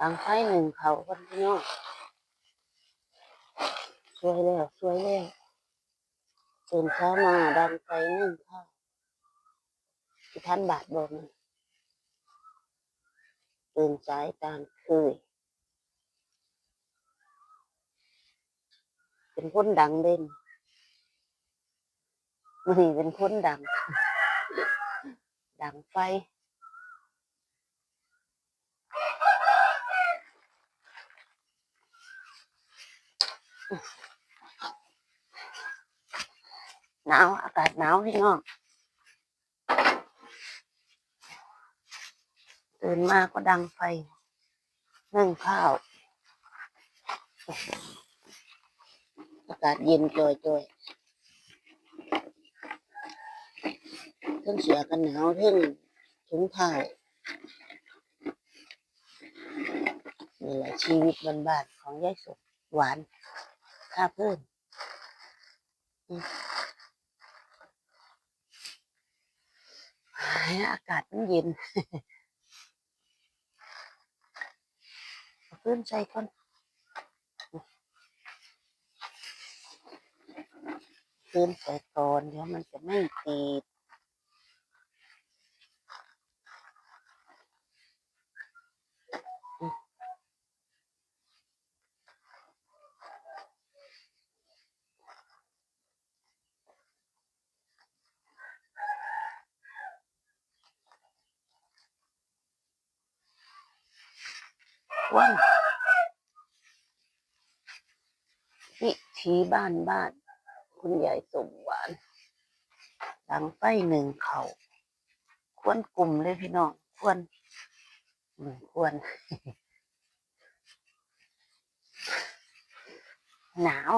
ดังไฟหนึ่งเขาคนพี่น้องสวยแล้วสวยแล้วตื่นเช้ามาดังไฟหนึ่งเขาที่ท่านบาทบอกนตื่นสายตามเคยเป็นคนดังเด่นมันนี่เป็นคนดัง ดังไฟ หนาวอากาศหนาวพี่น้องตื่นมาก็ดังไฟนึ่งข้าว อากาศเย็นจอยจอยๆเทั้งเสือกันหนาวเทั้งถุงเท้านี่แหละชีวิตบ้านๆของยายสุกหวานาเพื่นอืมหายอากาศมันเย็นเพื่นใส่ก่อนเพื่นใส่ก่อนเดี๋ยวมันจะไม่ติด ว่างวิธีบ้านบ้าน คุณยายสมหวานดังไฟหนึ่งเขาควรกลุ่มเลยพี่น้องควรอืมควร หนาว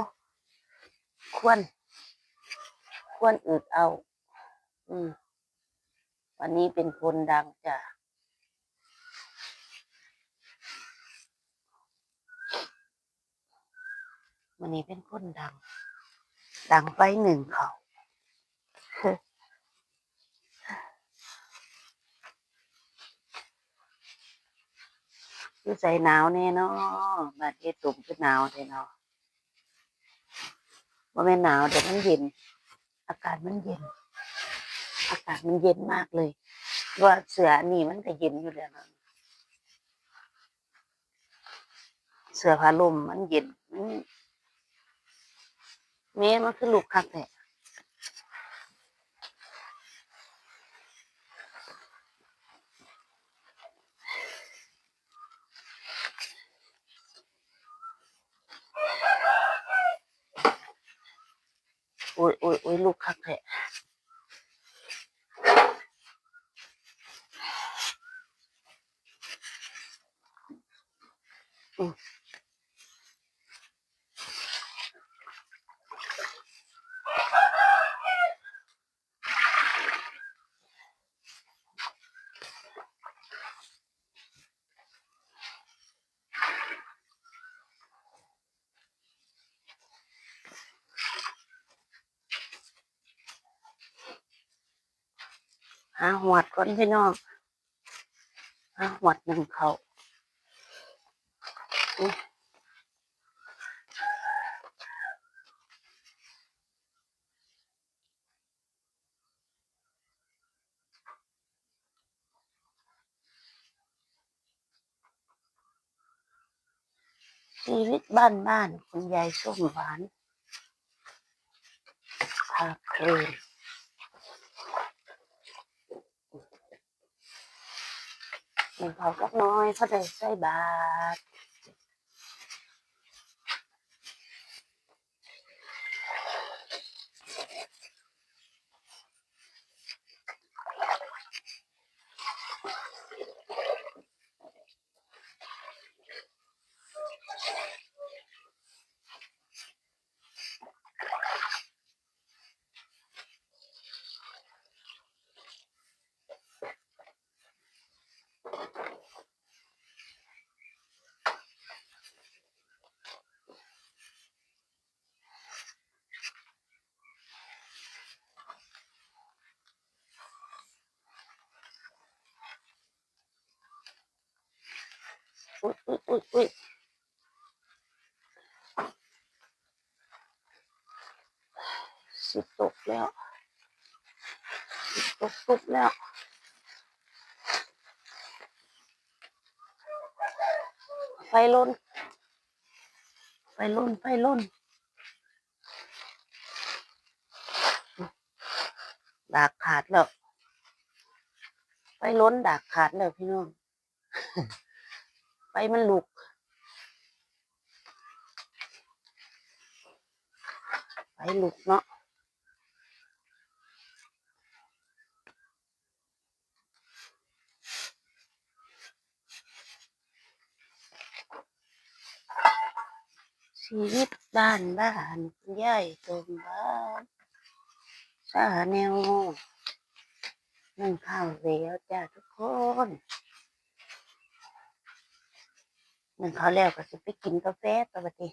ควร ควรอึดเอา อืมวันนี้เป็นคนดังจ้ะ วันนี้เป็นคนดัง ดังไปหนึ่งเขาคือใจหนาวแน่เนอนบาดเจ็บตุ่มคือหนาวแน่เนอนว่าไม่หนาวแต่มันเย็น อากาศมันเย็น อากาศมันเย็นมากเลย ว่าเสือนี่มันก็เย็นอยู่แล้วเสือผ้าลมมันเย็นมัน แม้มันคือลูกคักแหละโอ้ยโอ้ยโอ้ยลูกคักแหละอืม หาหวดก่อนพี่น้องหาหวดหนึ่งเขาชีวิตบ้านบ้านคุณยายส้มหวานพาเพลิน หนึ่งเขาสักน้อยเขาได้ใส่บาตร อ อุ้ยอุ้ยสิบตกแล้วสิบตกปุ๊บแล้วไฟล้นไฟล้นไฟล้นดากขาดแล้วไฟล้นดากขาดแล้วพี่น้อง ไฟมันลุกไฟลุกเนาะชีวิตบ้านบ้านคุณยายตรงบ้านสาแนวนึ่งข้าวแล้วจ้าทุกคน นึ่งข้าแล้วก็จะไปกินกาแฟปกติ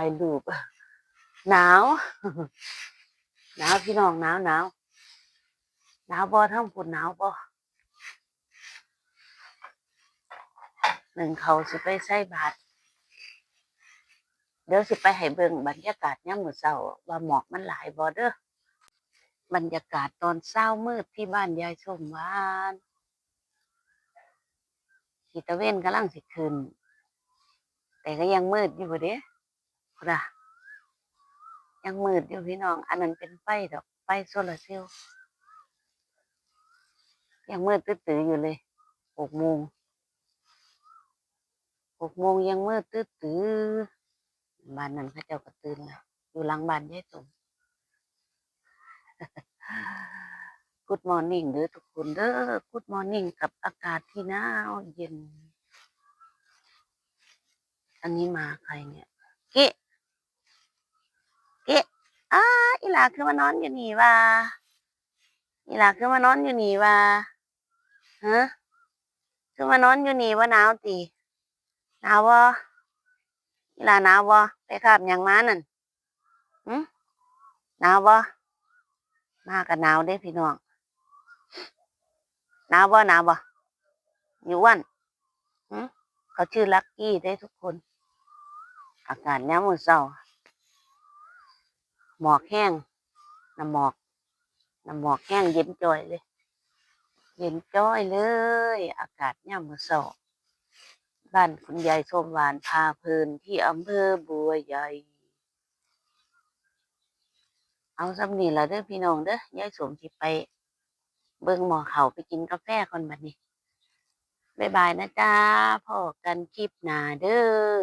ายรูปหนาวหนาวพี่น้องหนาวหนาวหนาวบ่ทั้งปุ่นหนาวบ่หนึ่งเขาสิไปใส่บาตรเดี๋ยวสิไปให้เบิ่งบรรยากาศยามมื้อเช้าว่าหมอกมันหลายบ่เด้อบรรยากาศตอนเช้ามืดที่บ้านยายชมวานขีตะเว้นกำลังสิขึ้น แต่ก็ยังมืดอยู่เด้ พุดะยังมืดอยู่พี่น้อง อันนั้นเป็นไฟดอกไฟโซลาร์เซลล์ยังมืดตื้อๆอยู่เลยหกโมงหกโมงยังมืดตื้อๆบ้านนั้นเขาเจ้าก็ตื่นแล้วอยู่หลังบ้านยายสม Good morning เด้อทุกคนเด้อ Good morning กับอากาศที่หนาวเย็น อันนี้มาใครเนี่ย เกะเกะ อ้าอีหลาคือมานอนอยู่นี่ว่าอีหลาคือมานอนอยู่นี่ว่าฮะคือมานอนอยู่นี่ว่าหนาวติหนาวบ่อีหลาหนาวบ่ไปคาบหยังม้านั่นหึหนาวบ่มากับหนาวเด้พี่น้องหนาวบ่หนาวบ่อยู่วันหึเขาชื่อลักกี้ได้ทุกคน อากาศยามมื้อเช้า หมอกแห้งน้ำหมอกน้ำหมอกแห้งเย็นจ้อยเลย เย็นจ้อยเลย อากาศยามมื้อเช้าบ้านคุณยายสมหวานพาเพลินที่อำเภอบัวใหญ่ เอาสำนี่ละเด้อพี่น้องเด้อยายสมสิไป เบิ่งหมอเขาไปกินกาแฟก่อนบัดนี้ บ๊ายบายนะจ๊ะพอกันคลิปหน้าเด้อ